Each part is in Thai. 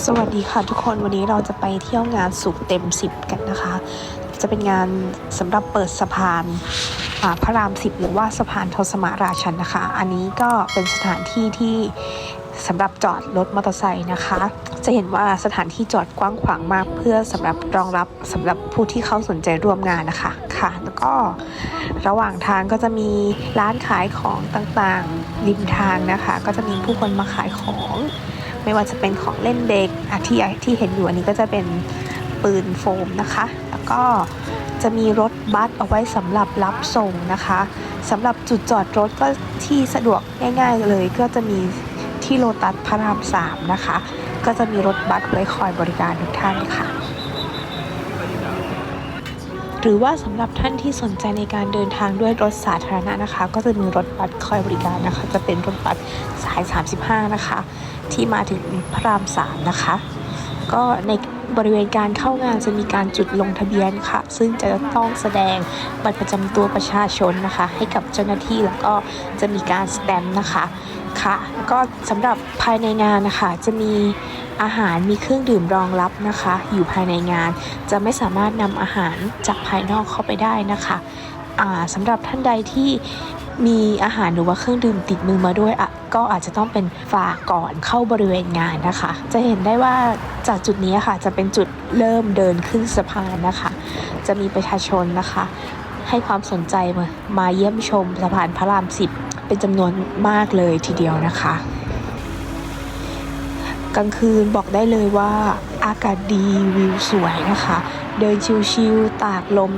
สวัสดีค่ะทุกคนวันนี้เราจะไปเที่ยวงานสุขเต็ม10กันนะคะ จะเป็นงานสำหรับเปิดสะพานพระรามสิบหรือว่าสะพานทศมาราชันนะคะ อันนี้ก็เป็นสถานที่ที่สำหรับจอดรถมอเตอร์ไซค์นะคะ จะเห็นว่าสถานที่จอดกว้างขวางมากเพื่อสำหรับรองรับสำหรับผู้ที่เขาสนใจร่วมงานนะคะค่ะ แล้วก็ระหว่างทางก็จะมีร้านขายของต่างๆริมทางนะคะ ก็จะมีผู้คนมาขายของ ไม่ว่าจะเป็นของเล่นเด็กอะที่ที่เห็นอยู่อันนี้ก็จะเป็นปืนโฟมนะคะ แล้วก็จะมีรถบัสเอาไว้สำหรับรับส่งนะคะสำหรับจุดจอดรถก็ที่สะดวกง่ายๆเลย ก็จะมีที่โลตัสพระรามสามนะคะ ก็จะมีรถบัสไว้คอยบริการทุกท่านค่ะ หรือว่าสำหรับท่านที่สนใจในการเดินทางด้วยรถสาธารณะนะคะ ก็จะมีรถบัสคอยบริการนะคะ จะเป็นรถบัสสาย 35 นะคะ ที่มาถึงพระราม3นะคะ ก็ใน บริเวณการเข้างานจะมีการจุดลงทะเบียนค่ะ ซึ่งจะต้องแสดงบัตรประจำตัวประชาชนนะคะ ให้กับเจ้าหน้าที่แล้วก็จะมีการสแตมป์นะคะค่ะแล้วก็สำหรับภายในงานนะคะ จะมีอาหารมีเครื่องดื่มรองรับนะคะ อยู่ภายในงาน จะไม่สามารถนำอาหารจากภายนอกเข้าไปได้นะคะ สำหรับท่านใดที่มีอาหารหรือว่าเครื่องดื่มติดมือมาด้วยอะก็อาจจะต้องเป็นฝากก่อนเข้าบริเวณงานนะคะ จะเห็นได้ว่าจากจุดนี้ค่ะ จะเป็นจุดเริ่มเดินขึ้นสะพานนะคะ จะมีประชาชนนะคะ ให้ความสนใจมามาเยี่ยมชมสะพานพระรามสิบเป็นจำนวนมากเลยทีเดียวนะคะ กลางคืนบอกได้เลยว่าอากาศดีวิวสวยนะคะ เดินชิวๆตากลม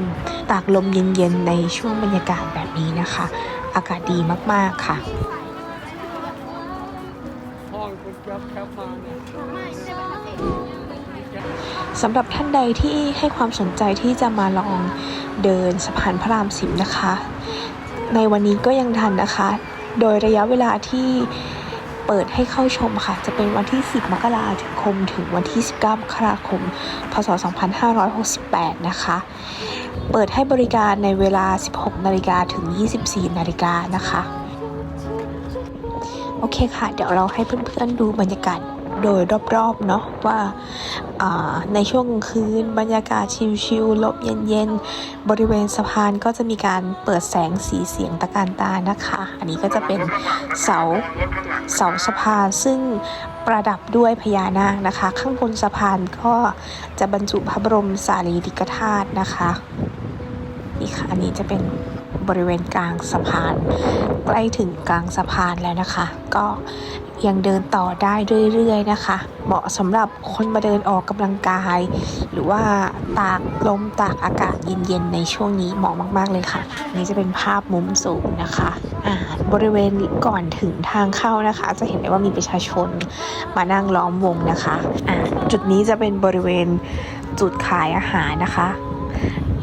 ตากลมเย็นๆในช่วงบรรยากาศแบบนี้นะคะ อากาศดีมากๆค่ะสำหรับท่านใดที่ให้ความสนใจที่จะมาลองเดินสะพานพระรามสิบนะคะ ในวันนี้ก็ยังทันนะคะ โดยระยะเวลาที่เปิดให้เข้าชมค่ะ จะเป็นวันที่ 10 มกราคม ถึงวันที่ 19 มกราคม พศ 2568 นะคะ เปิดให้บริการในเวลา 16 นาฬิกาถึง 24 นาฬิกานะคะ โอเคค่ะ เดี๋ยวเราให้เพื่อนๆดูบรรยากาศโดยรอบๆเนาะว่าาในช่วงกลางคืนบรรยากาศชิลๆลมเย็นๆ บริเวณสะพานก็จะมีการเปิดแสงสีเสียงตะการตานะคะ อันนี้ก็จะเป็นเสาเสาสะพานซึ่ง ประดับด้วยพญานาคนะคะ ข้างบนสะพานก็จะบรรจุพระบรมสารีริกธาตุนะคะนี่ค่ะอันนี้จะเป็นบริเวณกลางสะพาน ใกล้ถึงกลางสะพานแล้วนะคะ ก็ยังเดินต่อได้เรื่อยๆนะคะ เหมาะสำหรับคนมาเดินออกกำลังกาย หรือว่าตากลมตากอากาศเย็นๆในช่วงนี้เหมาะมากๆเลยค่ะ นี่จะเป็นภาพมุมสูงนะคะ บริเวณก่อนถึงทางเข้านะคะ จะเห็นได้ว่ามีประชาชนมานั่งล้อมวงนะคะอ่าจุดนี้จะเป็นบริเวณจุดขายอาหารนะคะ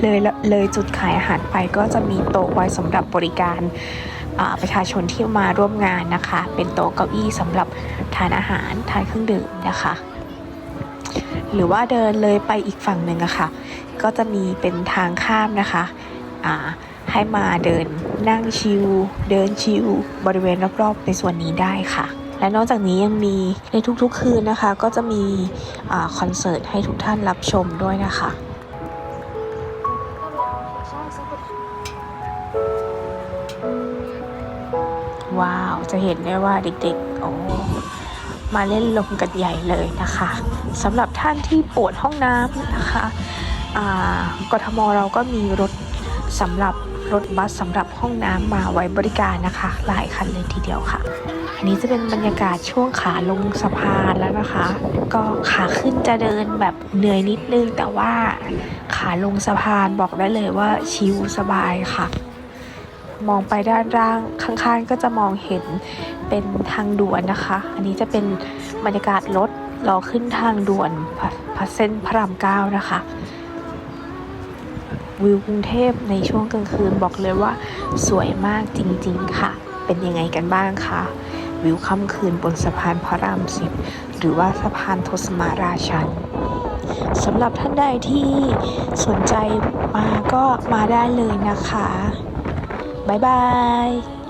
เลยเลยจุดขายอาหารไปก็จะมีโต๊ะไว้สำหรับบริการประชาชนที่มาร่วมงานนะคะ เป็นโต๊ะเก้าอี้สำหรับทานอาหารทานเครื่องดื่มนะคะ หรือว่าเดินเลยไปอีกฝั่งหนึ่งอะค่ะ ก็จะมีเป็นทางข้ามนะคะอ่า ให้มาเดินนั่งชิลเดินชิลบริเวณรอบๆในส่วนนี้ได้ค่ะ และนอกจากนี้ยังมีในทุกๆคืนนะคะ ก็จะมีอคอนเสิร์ตให้ทุกท่านรับชมด้วยนะคะว้าว จะเห็นได้ว่าเด็กๆ โอ้มาเล่นลมกันใหญ่เลยนะคะสำหรับท่านที่ปวดห้องน้ำนะคะอ่ากทมเราก็มีรถสำหรับ รถบัสสำหรับห้องน้ำมาไว้บริการนะคะ หลายคันเลยทีเดียวค่ะ อันนี้จะเป็นบรรยากาศช่วงขาลงสะพานแล้วนะคะ ก็ขาขึ้นจะเดินแบบเหนื่อยนิดนึง แต่ว่าขาลงสะพานบอกได้เลยว่าชิลสบายค่ะ มองไปด้านล่างข้างๆ ก็จะมองเห็นเป็นทางด่วนนะคะ อันนี้จะเป็นบรรยากาศรถรอขึ้นทางด่วนพพเส้นพระรามเก้านะคะ วิวกรุงเทพในช่วงกลางคืนบอกเลยว่า สวยมากจริงๆค่ะ เป็นยังไงกันบ้างคะวิวค่ำคืนบนสะพานพระรามสิบหรือว่าสะพานทศมาราชันสำหรับท่านใดที่สนใจมาก็มาได้เลยนะคะ บ๊ายบาย